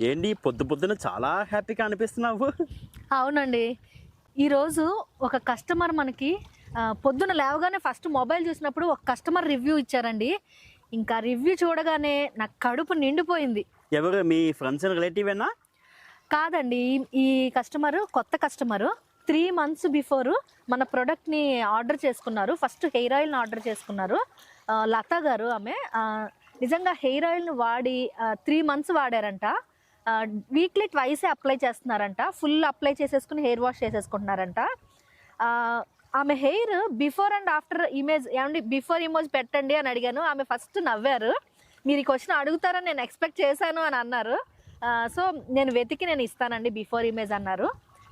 ఏంటి పొద్దు పొద్దున చాలా హ్యాపీగా అనిపిస్తున్నావు? అవునండి. ఈరోజు ఒక కస్టమర్ మనకి పొద్దున లేవగానే ఫస్ట్ మొబైల్ చూసినప్పుడు ఒక కస్టమర్ రివ్యూ ఇచ్చారండి. ఇంకా రివ్యూ చూడగానే నాకు కడుపు నిండిపోయింది. ఎవరు? మీ ఫ్రెండ్స్ రిలేటివేనా కాదండి. ఈ- కస్టమర్ కొత్త కస్టమరు త్రీ మంత్స్ బిఫోర్ మన ప్రోడక్ట్ని ఆర్డర్ చేసుకున్నారు. ఫస్ట్ హెయిర్ ఆయిల్ని ఆర్డర్ చేసుకున్నారు. లత గారు ఆమె నిజంగా హెయిర్ ఆయిల్ని వాడి త్రీ మంత్స్ వాడారంట. వీక్లీ ట్వైసే అప్లై చేస్తున్నారంట. ఫుల్ అప్లై చేసేసుకుని హెయిర్ వాష్ చేసేసుకుంటున్నారంట. ఆమె hair before and after image ఏమండి బిఫోర్ ఇమేజ్ పెట్టండి అని అడిగాను. ఆమె ఫస్ట్ నవ్వారు. మీరు ఈ క్వశ్చన్ అడుగుతారని నేను ఎక్స్పెక్ట్ చేశాను అని అన్నారు. సో నేను వెతికి నేను ఇస్తానండి బిఫోర్ ఇమేజ్ అన్నారు.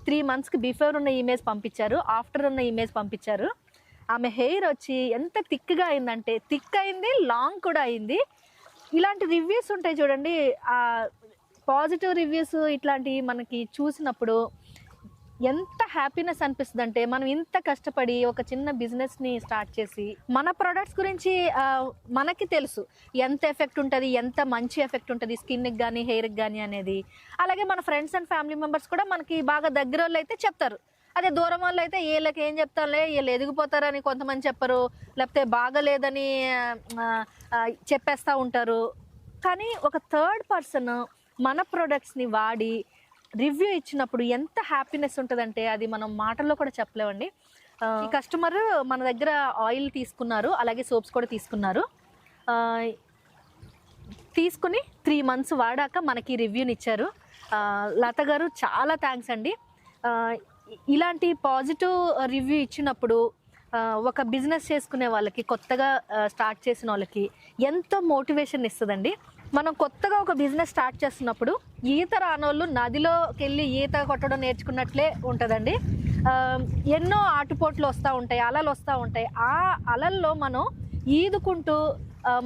త్రీ మంత్స్కి బిఫోర్ ఉన్న ఇమేజ్ పంపించారు. ఆఫ్టర్ ఉన్న ఇమేజ్ పంపించారు. ఆమె హెయిర్ వచ్చి ఎంత థిక్గా అయిందంటే థిక్ అయింది లాంగ్ కూడా అయింది. ఇలాంటి రివ్యూస్ ఉంటాయి చూడండి. పాజిటివ్ రివ్యూస్ ఇట్లాంటివి మనకి చూసినప్పుడు ఎంత హ్యాపీనెస్ అనిపిస్తుంది అంటే మనం ఇంత కష్టపడి ఒక చిన్న బిజినెస్ని స్టార్ట్ చేసి మన ప్రొడక్ట్స్ గురించి మనకి తెలుసు. ఎంత ఎఫెక్ట్ ఉంటుంది ఎంత మంచి ఎఫెక్ట్ ఉంటుంది స్కిన్కి కానీ హెయిర్కి కానీ అనేది. అలాగే మన ఫ్రెండ్స్ అండ్ ఫ్యామిలీ మెంబర్స్ కూడా మనకి బాగా దగ్గర వాళ్ళు అయితే చెప్తారు. అదే దూరం వాళ్ళు అయితే వీళ్ళకి ఏం చెప్తారులే వీళ్ళు ఎదిగిపోతారని కొంతమంది చెప్పరు. లేకపోతే బాగలేదని చెప్పేస్తూ ఉంటారు. కానీ ఒక థర్డ్ పర్సన్ మన ప్రొడక్ట్స్ని వాడి రివ్యూ ఇచ్చినప్పుడు ఎంత హ్యాపీనెస్ ఉంటుందంటే అది మనం మాటల్లో కూడా చెప్పలేమండి. ఈ కస్టమర్ మన దగ్గర ఆయిల్ తీసుకున్నారు అలాగే సోప్స్ కూడా తీసుకున్నారు. తీసుకుని త్రీ మంత్స్ వాడాక మనకి రివ్యూని ఇచ్చారు. లత గారు చాలా థ్యాంక్స్ అండి. ఇలాంటి పాజిటివ్ రివ్యూ ఇచ్చినప్పుడు ఒక బిజినెస్ చేసుకునే వాళ్ళకి కొత్తగా స్టార్ట్ చేసిన వాళ్ళకి ఎంతో మోటివేషన్ ఇస్తుందండి. మనం కొత్తగా ఒక బిజినెస్ స్టార్ట్ చేస్తున్నప్పుడు ఈత రానోళ్ళు నదిలోకి వెళ్ళి ఈత కొట్టడం నేర్చుకున్నట్లే ఉంటుందండి. ఎన్నో ఆటుపోట్లు వస్తూ ఉంటాయి అలలు వస్తూ ఉంటాయి. ఆ అలల్లో మనం ఈదుకుంటూ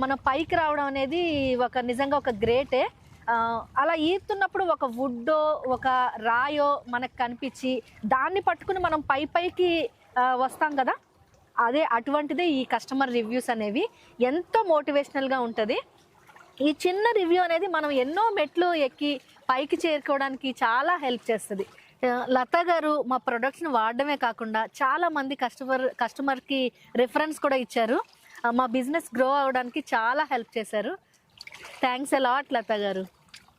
మనం పైకి రావడం అనేది ఒక నిజంగా ఒక గ్రేటే. అలా ఈతున్నప్పుడు ఒక వుడ్డో ఒక రాయో మనకు కనిపించి దాన్ని పట్టుకుని మనం పై పైకి వస్తాం కదా? అదే అటువంటిదే ఈ కస్టమర్ రివ్యూస్ అనేవి. ఎంతో మోటివేషనల్గా ఉంటుంది. ఈ చిన్న రివ్యూ అనేది మనం ఎన్నో మెట్లు ఎక్కి పైకి చేరుకోవడానికి చాలా హెల్ప్ చేస్తుంది. లత గారు మా ప్రొడక్ట్స్ని వాడడమే కాకుండా చాలా మంది కస్టమర్ కస్టమర్కి రిఫరెన్స్ కూడా ఇచ్చారు. మా బిజినెస్ గ్రో అవ్వడానికి చాలా హెల్ప్ చేశారు. థ్యాంక్స్ అలాట్ లత గారు.